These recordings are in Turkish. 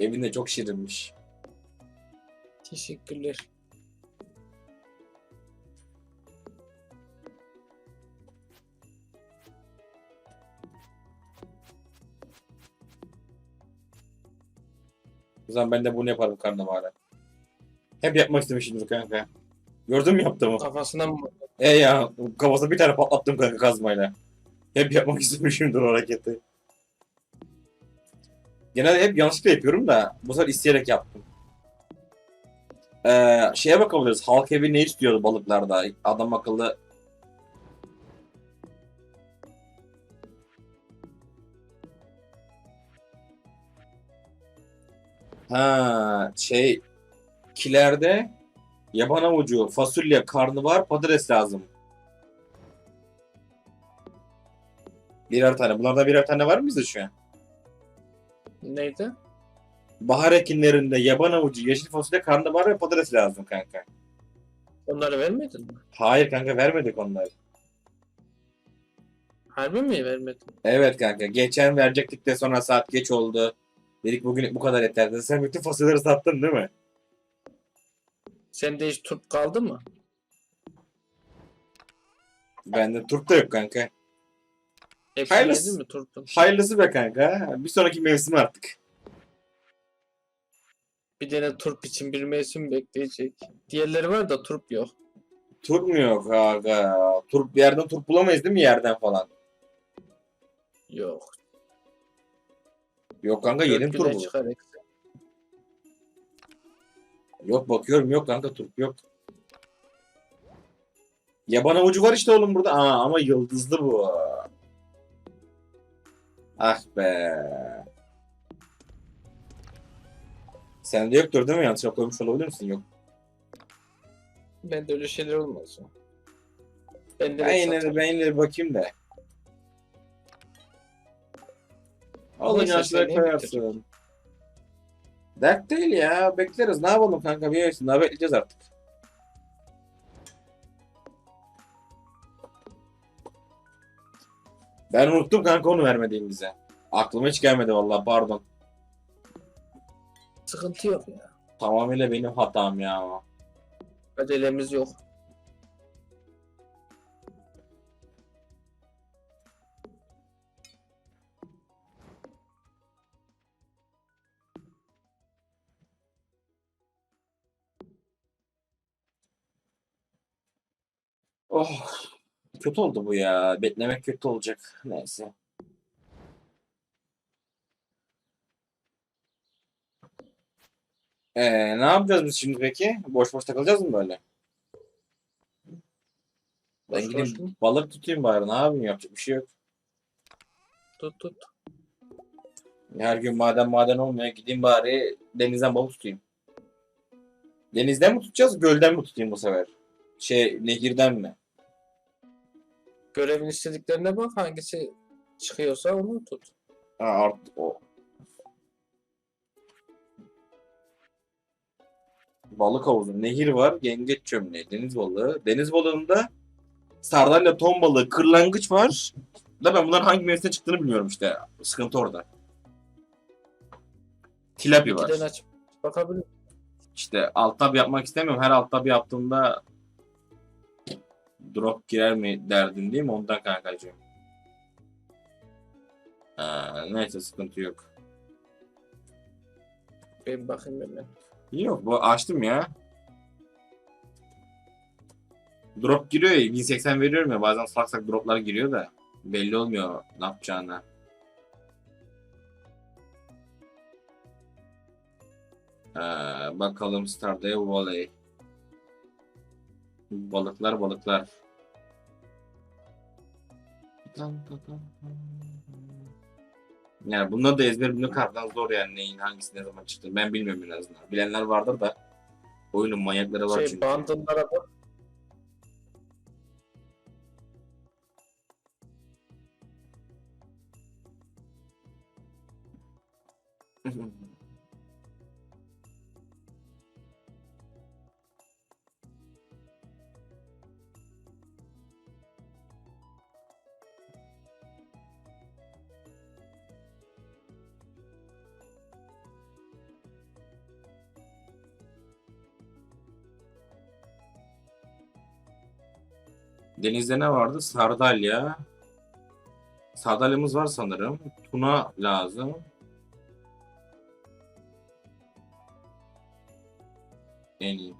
Evinde çok şirinmiş. Teşekkürler. O zaman ben de bunu yaparım karnabahara. Hep yapmak istemişimdir kanka. Gördün mü yaptığımı? Kafasına mı? E ya kafasına bir tane patlattım kanka kazmayla. Hep yapmak istemişimdir o hareketi. Genelde hep yanlışlıkla yapıyorum da bu sefer isteyerek yaptım. Ee, şeye bakabiliriz. Halk evi ne istiyordu balıklarda? Adam akıllı Ha şey kilerde yaban avucu, fasulye, karnabahar, patates lazım. Birer tane. Bunlardan birer tane var mı bizde şu an? Neydi? Bahar ekinlerinde yaban avucu, yeşil fasulye, karnabahar ve patates lazım kanka. Onları vermedin mi? Hayır kanka vermedik onları. Harbi mi vermedin? Evet kanka. Geçen verecektik de sonra saat geç oldu. Dedik bugün bu kadar yeter dedi. Sen bütün fasulyeleri sattın değil mi? Sende hiç turp kaldı mı? Bende turp da yok kanka. Hepsini Hayırlısı. mi turpun? Hayırlısı be kanka. Bir sonraki mevsim artık. Bir tane turp için bir mevsim bekleyecek. Diğerleri var da turp yok. Turp mu yok kanka? Turp yerden turp bulamayız değil mi yerden falan? Yok. Yok kanka Dört yerin güne çıkar eksi. Yok bakıyorum yok kanka turp yok. Yaban avucu var işte oğlum burada. Aa, ama yıldızlı bu. Ah be. Sende yoktur değil mi? Yanlışlıkla koymuş olabilir misin? Yok. Bende öyle şeyler olmaz. Ben de Ben yine ben yine de bakayım da. Alın Olursa yaşlara seneye koyarsın. Dert değil ya. Bekleriz. Ne yapalım kanka? Bir. Daha bekleyeceğiz artık. Ben unuttum kanka onu vermediğimize. Aklıma hiç gelmedi vallahi pardon. Sıkıntı yok ya. Tamamıyla benim hatam ya. Acelemiz yok. Oh. Kötü oldu bu ya. Beklemek kötü olacak. Neyse. Ee, ne yapacağız biz şimdi peki? Boş boş takılacağız mı böyle? Ben Boş gideyim boş mu? balık tutayım bari. Ne yapayım? Yapacak bir şey yok. Tut tut. Her gün maden maden olmuyor. Gideyim bari denizden balık tutayım. Denizden mi tutacağız? Gölden mi tutayım bu sefer? Şey nehirden mi? Görevin istediklerine bak hangisi çıkıyorsa onu tut. Ha, art, o. Balık havuzu, nehir var, yengeç çömleği, deniz balığı. Deniz balığında sardalya, ton balığı, kırlangıç var. Da ben bunların hangi mevsimde çıktığını bilmiyorum işte. Sıkıntı orada. Tilapi var. Bakabilir. İşte alt tab yapmak istemiyorum. Her alt tab yaptığımda drop girer mi derdindeyim ondan kankacığım. Ha, neyse sıkıntı yok. Ben bakayım hemen. Yok bu açtım ya. Drop giriyor ya 1080 veriyorum ya bazen salak salak droplar giriyor da belli olmuyor ne yapacağını. Ee, bakalım Stardew Valley. Balıklar balıklar. Yani bunları da ezber bilmek harbiden zor yani neyin hangisi ne zaman çıktı. Ben bilmiyorum en azından. Bilenler vardır da oyunun manyakları var Şey çünkü. bandınlara bak. Denizde ne vardı? Sardalya. Sardalyamız var sanırım. Tuna lazım. En iyi.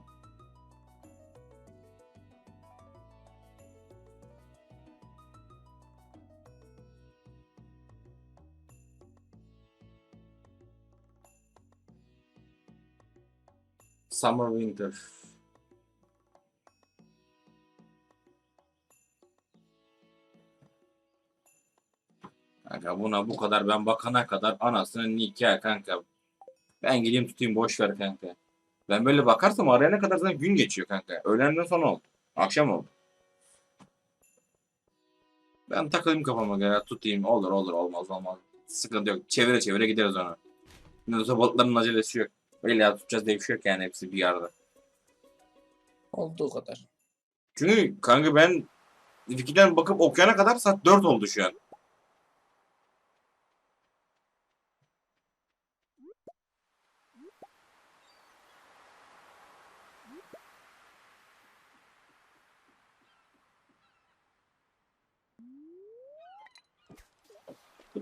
Summer Winter. Buna bu kadar ben bakana kadar anasının nikahı kanka. Ben gideyim tutayım boş ver kanka. Ben böyle bakarsam arayana kadar zaten gün geçiyor kanka. Öğlenden sonra oldu. Akşam oldu. Ben takılayım kafama göre tutayım. Olur olur olmaz olmaz. Sıkıntı yok. Çevire çevire gideriz ona. Ne olsa balıkların acelesi yok. Öyle ya tutacağız diye bir şey yok yani hepsi bir yerde. Olduğu kadar. Çünkü kanka ben Wiki'den bakıp okuyana kadar saat 4 oldu şu an.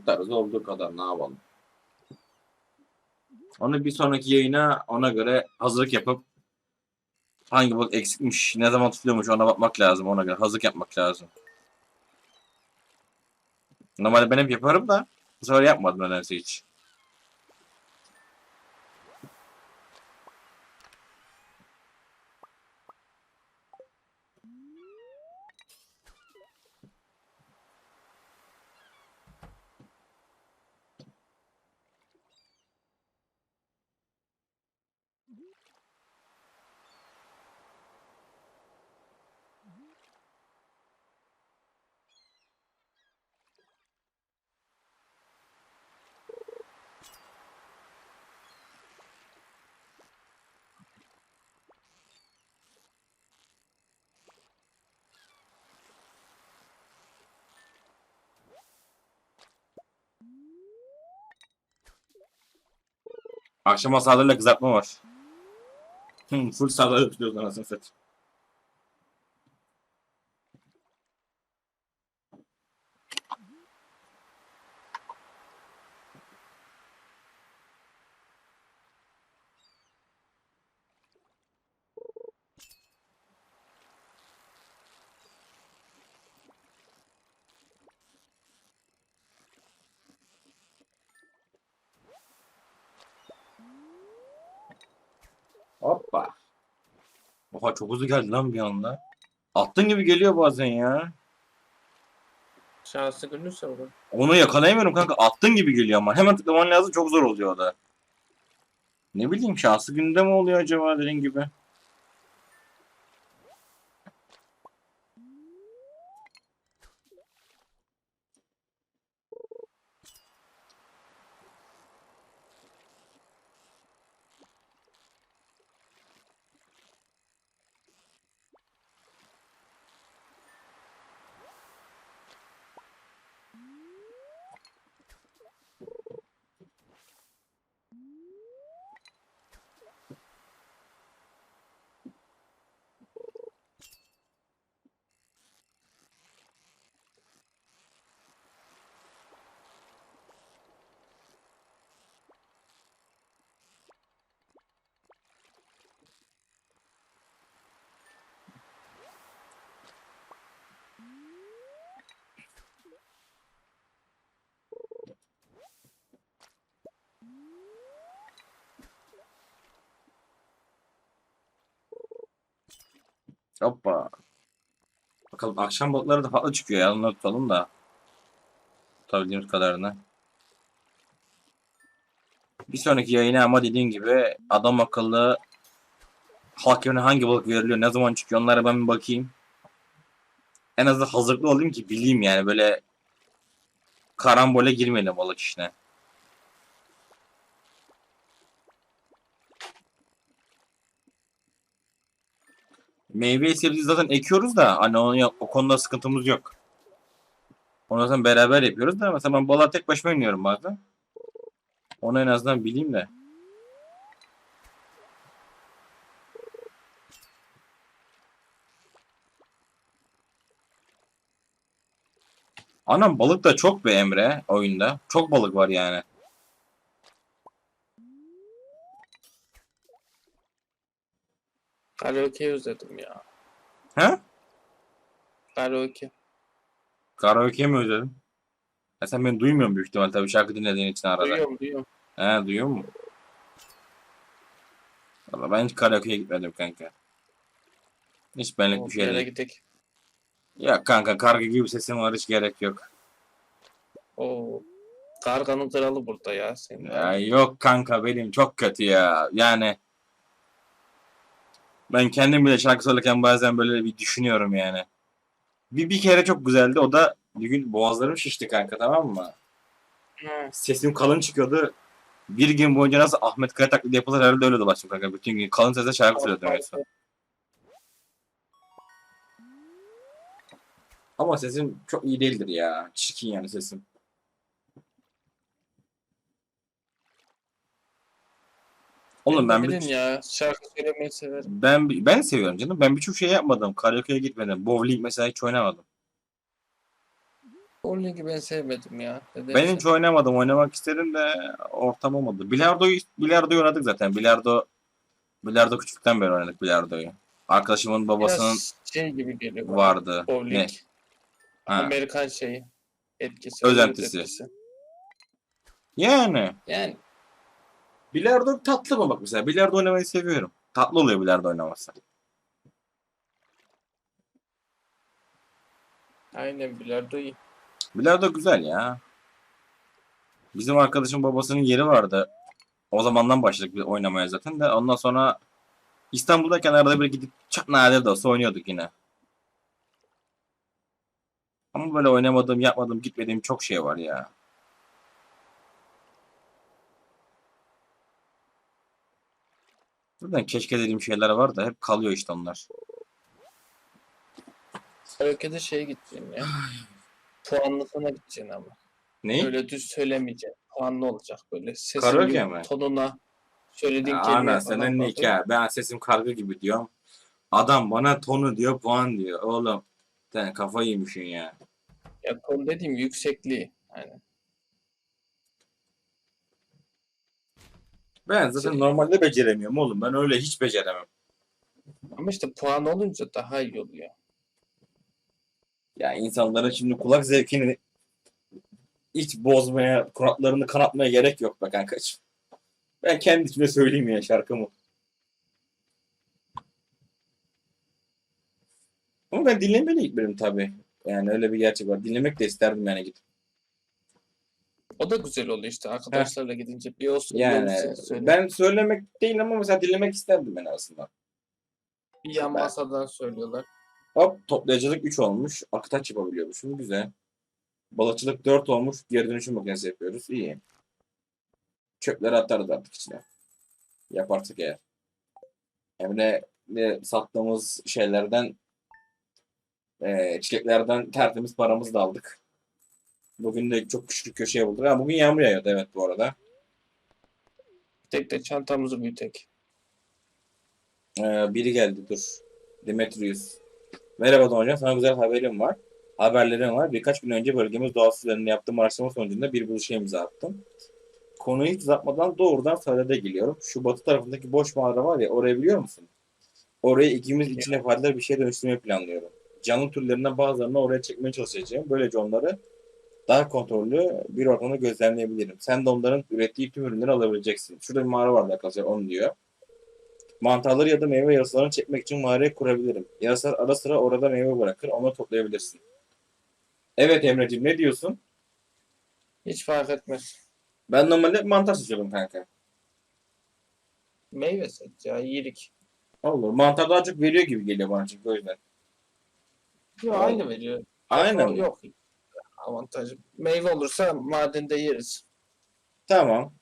Tutarız olduğu kadar ne yapalım. Onu bir sonraki yayına ona göre hazırlık yapıp hangi balık eksikmiş, ne zaman tutuluyormuş ona bakmak lazım ona göre hazırlık yapmak lazım. Normalde ben hep yaparım da bu yapmadım nedense hiç. Akşama sardalya kızartma var. Hı, full sardalya tutuyoruz anasını satayım. Hoppa. Oha çok hızlı geldi lan bir anda. Attın gibi geliyor bazen ya. Şanslı günürse olur. Onu yakalayamıyorum kanka. Attın gibi geliyor ama. Hemen tıklaman lazım. Çok zor oluyor o da. Ne bileyim şanslı günde mi oluyor acaba dediğin gibi. Hoppa. Bakalım akşam balıkları da farklı çıkıyor ya. Onları tutalım da. Tutabildiğimiz kadarını. Bir sonraki yayına ama dediğim gibi adam akıllı halk yerine hangi balık veriliyor, ne zaman çıkıyor onlara ben bir bakayım. En azından hazırlıklı olayım ki bileyim yani böyle karambole girmeyelim balık işine. Meyve sebze zaten ekiyoruz da hani onu o konuda sıkıntımız yok. Onu zaten beraber yapıyoruz da mesela ben balığa tek başıma iniyorum bazen. Onu en azından bileyim de. Anam balık da çok be Emre oyunda. Çok balık var yani. Karaoke özledim ya. He? Karaoke. Karaoke mi özledin? Ya sen beni duymuyorsun büyük ihtimal tabii şarkı dinlediğin için arada. Duyuyorum duyuyorum. He duyuyor mu? Valla ben hiç karaoke'ye gitmedim kanka. Hiç benlik bir şey yere değil. gidek. Ya kanka karga gibi sesim var hiç gerek yok. Oo. Karganın kralı burada ya senin. Ya yok kanka benim çok kötü ya. Yani ben kendim bile şarkı söylerken bazen böyle bir düşünüyorum yani. Bir, bir kere çok güzeldi. O da bir gün boğazlarım şişti kanka tamam mı? Sesim kalın çıkıyordu. Bir gün boyunca nasıl Ahmet Kaya taklidi yapılır herhalde öyle dolaştım kanka. Bütün gün kalın sesle şarkı söyledim resmen. Ama sesim çok iyi değildir ya. Çirkin yani sesim. Oğlum ben bir, ya şarkı söylemeyi severim. ben ben seviyorum canım. Ben birçok şey yapmadım. Karaoke'ye gitmedim. Bowling mesela hiç oynamadım. Bowling'i ben sevmedim ya. Ben Nedense. hiç oynamadım. Oynamak istedim de ortam olmadı. Bilardoyu bilardoyu oynadık zaten. Bilardo bilardo küçükten beri oynadık bilardoyu. Arkadaşımın babasının Biraz şey gibi geliyor. bana. vardı. Bowling. Ne? Ha. Amerikan şeyi. Etkisi. Özentisi. etkisi. Yani Yani bilardo tatlı mı bak mesela. Bilardo oynamayı seviyorum. Tatlı oluyor bilardo oynaması. aynen bilardo iyi. Bilardo güzel ya. Bizim arkadaşın babasının yeri vardı. O zamandan başladık bir oynamaya zaten de. Ondan sonra İstanbul'dayken arada bir gidip çok nadir de olsa oynuyorduk yine. Ama böyle oynamadığım, yapmadığım, gitmediğim çok şey var ya. Buradan keşke dediğim şeyler var da hep kalıyor işte onlar. Karaoke'de şeye gideceksin ya. Puanlısına gideceksin ama. Ne? Öyle düz söylemeyeceksin. Puanlı olacak böyle. Sesin Karaoke mi? tonuna söylediğin Ya kelime Ana senin ne hikaye? Ben sesim karga gibi diyorum. Adam bana tonu diyor puan diyor. Oğlum sen kafayı yemişsin ya. Ya ton dediğim yüksekliği. Aynen. Ben zaten Şey- normalde beceremiyorum oğlum. Ben öyle hiç beceremem. Ama işte puan olunca daha iyi oluyor. Ya insanların şimdi kulak zevkini hiç bozmaya, kuratlarını kanatmaya gerek yok be kankacığım. Ben kendi içime söyleyeyim ya şarkımı. Ama ben dinlemeye gitmedim tabii. Yani öyle bir gerçek var. Dinlemek de isterdim yani gidip. O da güzel oluyor işte arkadaşlarla gidince bir olsun Yani ben söylemek değil ama mesela dinlemek isterdim ben aslında. bir yan ben- masadan söylüyorlar. Hop toplayıcılık 3 olmuş. Aktaç yapabiliyormuşum. Güzel. Balıkçılık 4 olmuş. Geri dönüşüm makinesi yapıyoruz. İyi. Çöpleri atarız artık içine. Yaparsak eğer. Emre de sattığımız şeylerden eee çiçeklerden tertemiz paramızı da aldık. Bugün de çok küçük köşeye bulduk. Ha, bugün yağmur yağıyordu evet bu arada. Bir tek de çantamızı büyütek. Ee, biri geldi dur. Demetrius. Merhaba Hocam. Sana güzel haberim var. Haberlerim var. Birkaç gün önce bölgemiz doğal sularını yaptığım araştırma sonucunda bir buluşa imza attım. Konuyu hiç uzatmadan doğrudan sadede geliyorum. Şu batı tarafındaki boş mağara var ya orayı biliyor musun? Orayı ikimiz içine faydalı bir şeye dönüştürmeyi planlıyorum. Canlı türlerinden bazılarını oraya çekmeye çalışacağım. Böylece onları daha kontrollü bir ortamda gözlemleyebilirim. Sen de onların ürettiği tüm ürünleri alabileceksin. Şurada bir mağara var arkadaşlar onu diyor. Mantarları ya da meyve yarasalarını çekmek için mağaraya kurabilirim. Yarasalar ara sıra orada meyve bırakır, onları toplayabilirsin. Evet Emre'ciğim ne diyorsun? Hiç fark etmez. Ben normalde mantar seçiyorum kanka. Meyve seç ya iyilik. Olur. Mantar daha çok veriyor gibi geliyor bana çünkü o yüzden. Yok aynı veriyor. Yok, mi? Yok avantajı. Meyve olursa madende yeriz. Tamam.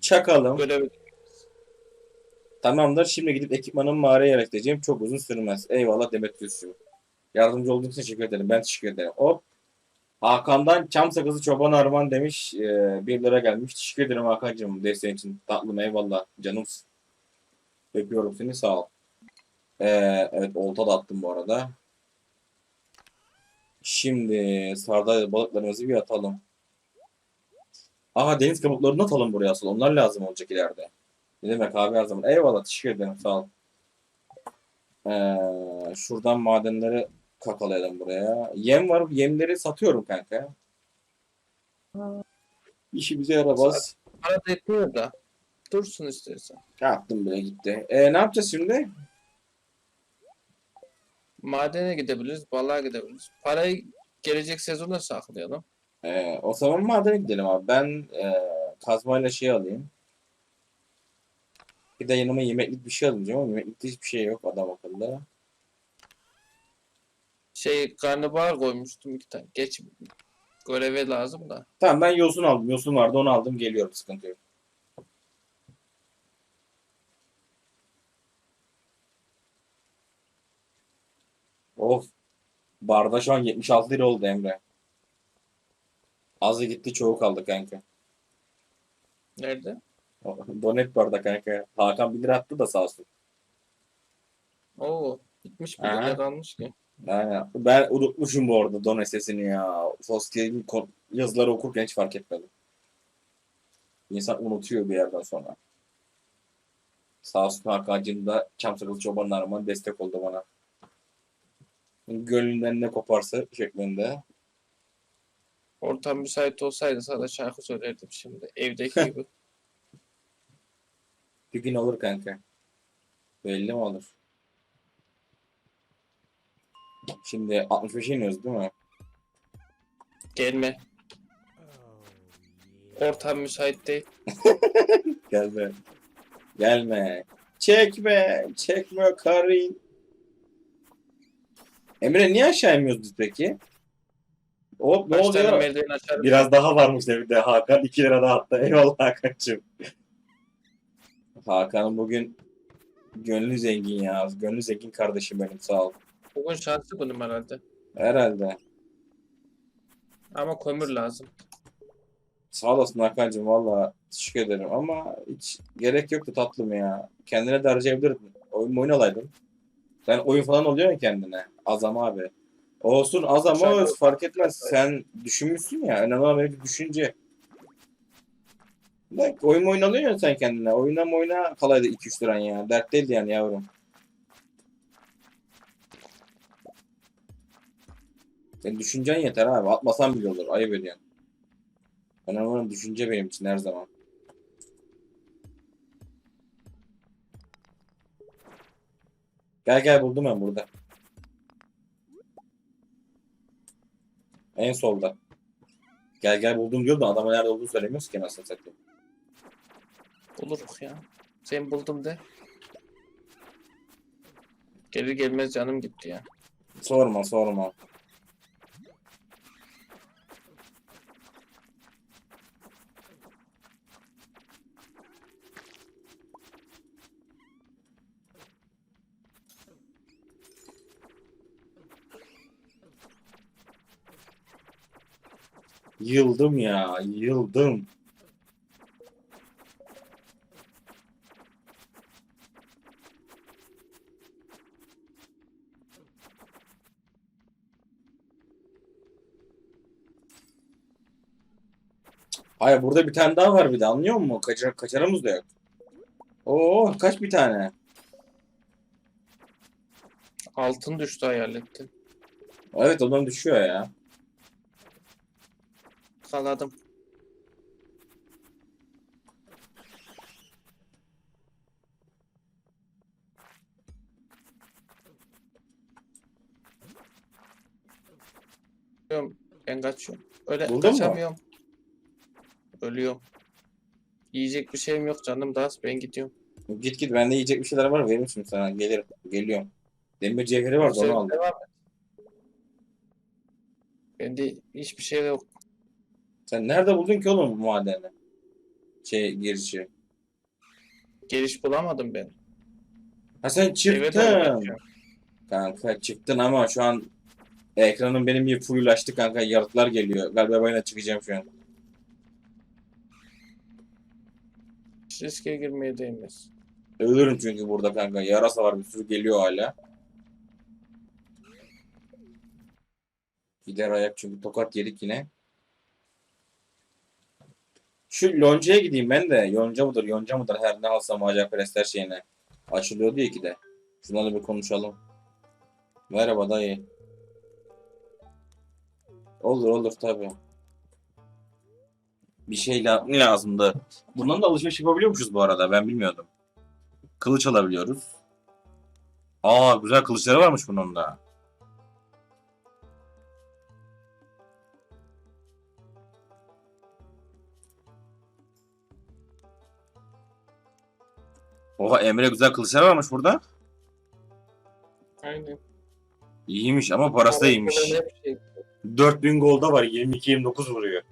Çakalım. Görev Tamamdır. Şimdi gidip ekipmanımı mağaraya yerleştireceğim. Çok uzun sürmez. Eyvallah Demetrius'u. Yardımcı olduğun için teşekkür ederim. Ben teşekkür ederim. Hop. Hakan'dan çam sakızı çoban armağan demiş. Ee, 1 lira gelmiş. Teşekkür ederim Hakan'cığım desteğin için. Tatlım eyvallah. Canımsın. Öpüyorum seni. Sağ ol. Ee, evet olta da attım bu arada. Şimdi sardalya balıklarımızı bir atalım. Aha deniz kabuklarını atalım buraya asıl. Onlar lazım olacak ileride. Ne demek abi her zaman. Eyvallah teşekkür ederim sağ ol. Ee, şuradan madenleri kakalayalım buraya. Yem var. Yemleri satıyorum kanka. İşimize yaramaz. Para da etmiyor da. Dursun istersen. Yaptım bile gitti. Ee, ne yapacağız şimdi? Madene gidebiliriz, balığa gidebiliriz. Parayı gelecek sezona saklayalım. Ee, o zaman madene gidelim abi. Ben e, kazmayla şey alayım. Bir de yanıma yemeklik bir şey alacağım ama yemeklikte hiçbir şey yok adam akıllı. Şey karnabahar koymuştum iki tane. Geç göreve lazım da. Tamam ben yosun aldım. Yosun vardı onu aldım geliyorum sıkıntı yok. Of. Barda şu an 76 lira oldu Emre. Azı gitti çoğu kaldı kanka. Nerede? Donet barda kanka. Hakan 1 lira attı da sağ olsun. Oo, bitmiş bir Aha. yer almış ki. Aynen. Ben unutmuşum bu arada Don sesini ya. Foskey'in yazıları okurken hiç fark etmedim. İnsan unutuyor bir yerden sonra. Sağ olsun Hakan'cığım da Çamsakıl Çobanlarıma destek oldu bana. Gönlünden ne koparsa şeklinde. Ortam müsait olsaydı sana şarkı söylerdim şimdi. Evdeki gibi. Bir gün olur kanka. Belli mi olur? Şimdi 65'e iniyoruz değil mi? Gelme. Ortam müsait değil. Gelme. Gelme. Çekme. Çekme Karin. Emre niye aşağı inmiyoruz biz peki? Hop ne Kaç tane oluyor? merdiven açarım. Biraz daha varmış evde. Hakan 2 lira daha attı. Eyvallah Hakan'cığım. Hakan bugün gönlü zengin ya. Gönlü zengin kardeşim benim sağ ol. Bugün şanslı günüm herhalde. Herhalde. Ama kömür lazım. Sağ olasın Hakan'cığım valla teşekkür ederim ama hiç gerek yoktu tatlım ya. Kendine de harcayabilirdin. Oyun oyun alaydın. Sen oyun falan oluyor ya kendine. Azam abi. Olsun az ama Şöyle- fark etmez. Sen düşünmüşsün ya. Önemli olan benim düşünce. Bak oyun ya sen kendine. Oyuna mı oyuna kalaydı 2-3 liran ya. Dert değildi yani yavrum. Senin düşüncen yeter abi. Atmasan bile olur. Ayıp ediyorsun. Önemli olan düşünce benim için her zaman. Gel gel buldum ben burada. En solda. Gel gel buldum diyor da adama nerede olduğunu söylemiyoruz ki nasıl satayım. Buluruk ya. Sen buldum de. Gelir gelmez canım gitti ya. Sorma sorma. Yıldım ya, yıldım. Hayır burada bir tane daha var bir de anlıyor musun? Kaçar, kaçarımız da yok. Oo kaç bir tane? Altın düştü hayalettin. Evet ondan düşüyor ya. Kaçıyorum. Ben kaçıyorum. Öyle Buldun mu? kaçamıyorum. Ölüyorum. Yiyecek bir şeyim yok canım daha ben gidiyorum. Git git bende yiyecek bir şeyler var veririm şimdi sana. Gelirim. Geliyorum. Demir cevheri Sen onu aldım. Bende hiçbir şey yok. Sen nerede buldun ki oğlum bu madeni? Şey girişi. Geliş bulamadım ben. Ha sen çıktın. kaçıyorum. Kanka çıktın ama şu an ekranım benim bir fulllaştı kanka. Yaratıklar geliyor. Galiba bayına çıkacağım şu an. Hiç riske girmeye değmez. Ölürüm çünkü burada kanka. Yarasa var bir sürü geliyor hala. Gider ayak çünkü tokat yedik yine. Şu Yonca'ya gideyim ben de. Yonca mıdır, Yonca mıdır her ne alsam acayip presler şeyine. Açılıyordu ya ki de. Şunlarla bir konuşalım. Merhaba dayı. Olur olur tabi. Bir şey la lazımdı? Bundan da alışveriş yapabiliyormuşuz bu arada. Ben bilmiyordum. Kılıç alabiliyoruz. Aa güzel kılıçları varmış bunun da. Oha Emre güzel kılıçlar varmış burada. Aynen. İyiymiş ama parası da iyiymiş. Hep şey. 4000 golda var 22-29 vuruyor.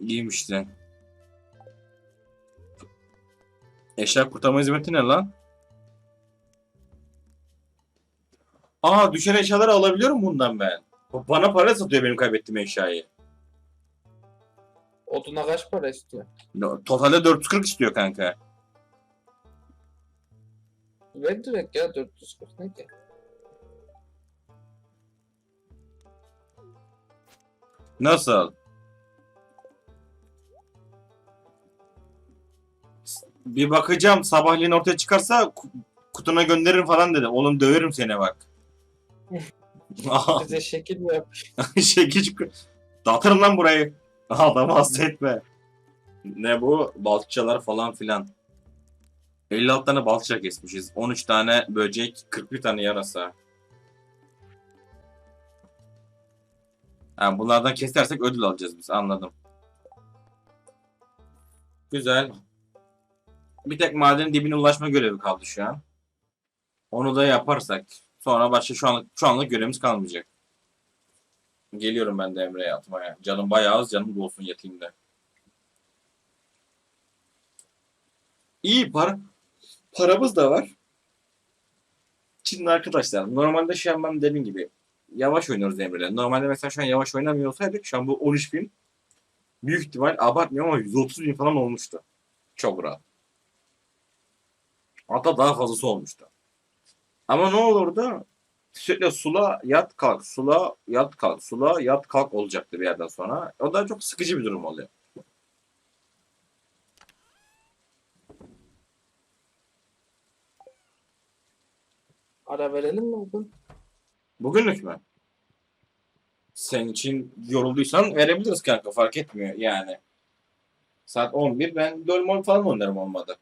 İyiymiş de. Eşya kurtarma hizmeti ne lan? Aa düşen eşyaları alabiliyorum bundan ben. Bana para satıyor benim kaybettiğim eşyayı. Oduna kaç para istiyor? No, Totalde 440 istiyor kanka. Ver direkt ya 440 ne ki? Nasıl? Bir bakacağım sabahleyin ortaya çıkarsa ku- kutuna gönderirim falan dedi. Oğlum döverim seni bak. Bize şekil mi yap? Şekil çıkıyor. Dağıtırım lan burayı. Adamı hasta etme. Ne bu? Balçalar falan filan. 56 tane balçık kesmişiz. 13 tane böcek, 41 tane yarasa. Ha, bunlardan kesersek ödül alacağız biz. Anladım. Güzel. Bir tek madenin dibine ulaşma görevi kaldı şu an. Onu da yaparsak sonra başka şu anlık şu anlık görevimiz kalmayacak. Geliyorum ben de Emre'ye atmaya. Canım bayağı az canım dolsun yatayım da. İyi para. Paramız da var. Şimdi arkadaşlar normalde şu an ben dediğim gibi yavaş oynuyoruz Emre'yle. Normalde mesela şu an yavaş oynamıyor olsaydık şu an bu 13 bin büyük ihtimal abartmıyorum ama 130 bin falan olmuştu. Çok rahat. Hatta daha fazlası olmuştu. Ama ne olurdu? Sürekli sula yat kalk, sula yat kalk, sula yat kalk olacaktı bir yerden sonra. O da çok sıkıcı bir durum oluyor. Ara verelim mi bugün? Bugünlük mü? Senin için yorulduysan verebiliriz kanka fark etmiyor yani. Saat 11 ben LoL falan oynarım olmadı.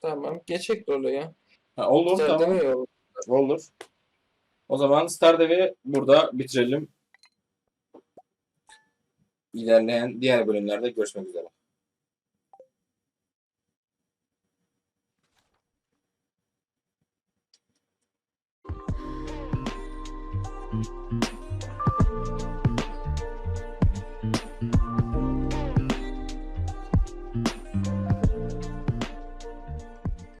Tamam. Geçek rolü ya. Ha, olur Sen tamam. Olur. O zaman Stardew'i burada bitirelim. İlerleyen diğer bölümlerde görüşmek üzere.